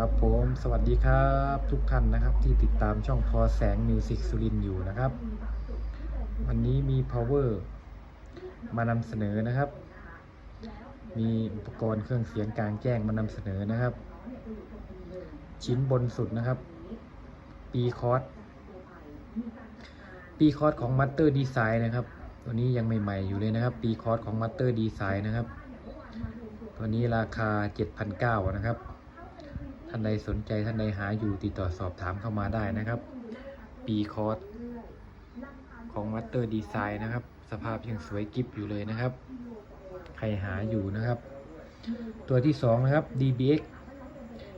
ครับผมสวัสดีครับทุกท่านนะครับที่ติดตามช่องพอแสงมิวสิกสุรินอยู่นะครับ วันนี้มี power มานำเสนอนะครับ มีอุปกรณ์เครื่องเสียงกลางแจ้งมานำเสนอนะครับ ชิ้นบนสุดนะครับ ปีคอร์สปีคอร์สของ Master Design นะครับ ตัวนี้ยังใหม่ๆอยู่เลยนะครับ ปีคอร์สของ Master Design นะครับ ตัวนี้ราคา 7,900นะครับ ท่านใดสนใจท่านใดหาอยู่ติดต่อสอบถามเข้ามาได้นะครับ ปีคอร์สของ Master Design นะครับ สภาพยังสวยกิฟอยู่เลยนะครับ ใครหาอยู่นะครับ ตัวที่ 2 นะครับ DBX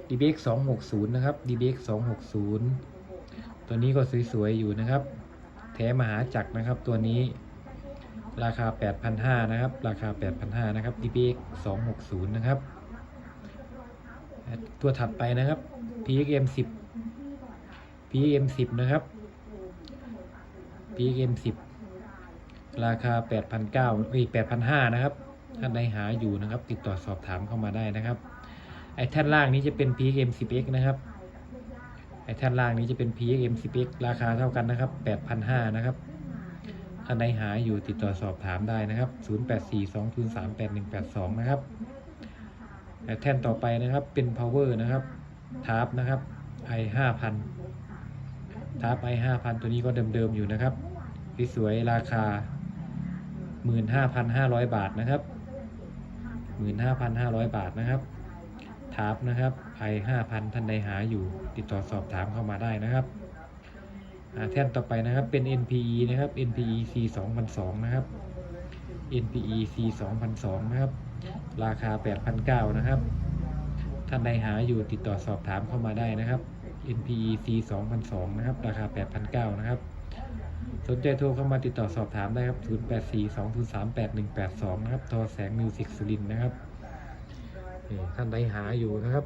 DBX 260 นะครับ DBX 260 ตัวนี้ก็สวยๆอยู่นะครับ แท้มหาจักรนะครับตัวนี้ราคา 8,500 นะครับ ราคา 8,500 นะครับ DBX 260 นะครับ ตัวถัดไปนะครับ PXM 10 PXM 10นะครับ PXM 10 ราคา 8,900เอ้ย8,500 นะครับ ท่านใดหาอยู่นะครับ ติดต่อสอบถามเข้ามาได้นะครับ ไอ้แท่นล่างนี้จะเป็น PXM 10X นะครับ ไอ้แท่นล่างนี้จะเป็น PXM 10X ราคาเท่ากันนะครับ 8,500 นะครับท่านใดหาอยู่ติดต่อสอบถามได้นะครับ 0842038182 นะครับ แท่นต่อไปนะครับเป็น power นะครับทาร์ปนะครับ i 5 0 0 0ทาร์ป i 5 0 0 0ตัวนี้ก็เดิมๆอยู่นะครับสวยราคา 15,500 บาทนะครับ 15,500 บาทนะครับทาร์ปนะครับ i 5 0 0 0ท่านใดหาอยู่ติดต่อสอบถามเข้ามาได้นะครับแท่นต่อไปนะครับเป็น NPE นะครับ NPE C 2002นะครับ NPE C 2002นะครับ ราคา 8,900 นะครับ ท่านใดหาอยู่ติดต่อสอบถามเข้ามาได้นะครับ NPE C 2002นะครับ ราคา 8,900 นะครับ สนใจโทรเข้ามาติดต่อสอบถามได้ครับ 0842038182 นะครับ ทอแสงมิวสิกสุรินนะครับ นี่ท่านใดหาอยู่นะครับ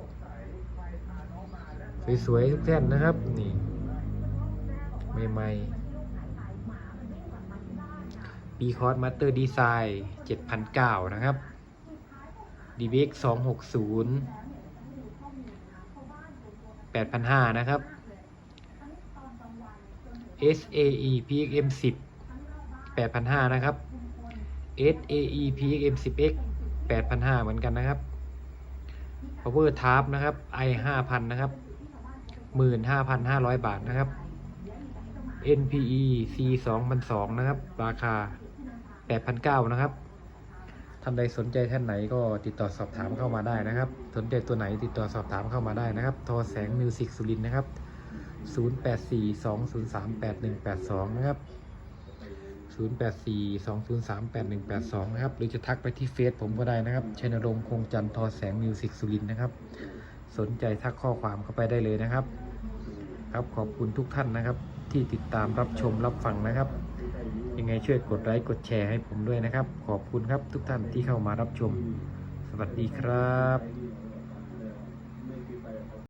สวยๆทุกแท่นนะครับ นี่ใหม่ๆ ปีคอร์สมาสเตอร์ดีไซน์7,900นะครับ DBX 260 8,500 นะครับ SAE PXM 10 8,500 นะครับ SAE PXM 10X 8,500 เหมือนกันนะครับ Power Tab นะครับ i 5,000 นะครับ 15,500 บาทนะครับ NPE C 2,200นะครับ ราคา 8,900นะครับท่านใดสนใจท่านไหนก็ติดต่อสอบถามเข้ามาได้นะครับ สนใจตัวไหนติดต่อสอบถามเข้ามาได้นะครับ ทอแสงมิวสิกสุรินนะครับ 0842038182 นะครับ 0842038182 นะครับ หรือจะทักไปที่เฟซผมก็ได้นะครับชัยนรงค์คงจันทร์ทอแสงมิวสิกสุรินนะครับ สนใจทักข้อความเข้าไปได้เลยนะครับ ครับขอบคุณทุกท่านนะครับ ที่ติดตามรับชมรับฟังนะครับ ยังไงช่วยกดไลค์กดแชร์ให้ผมด้วยนะครับ ขอบคุณครับทุกท่านที่เข้ามารับชม สวัสดีครับ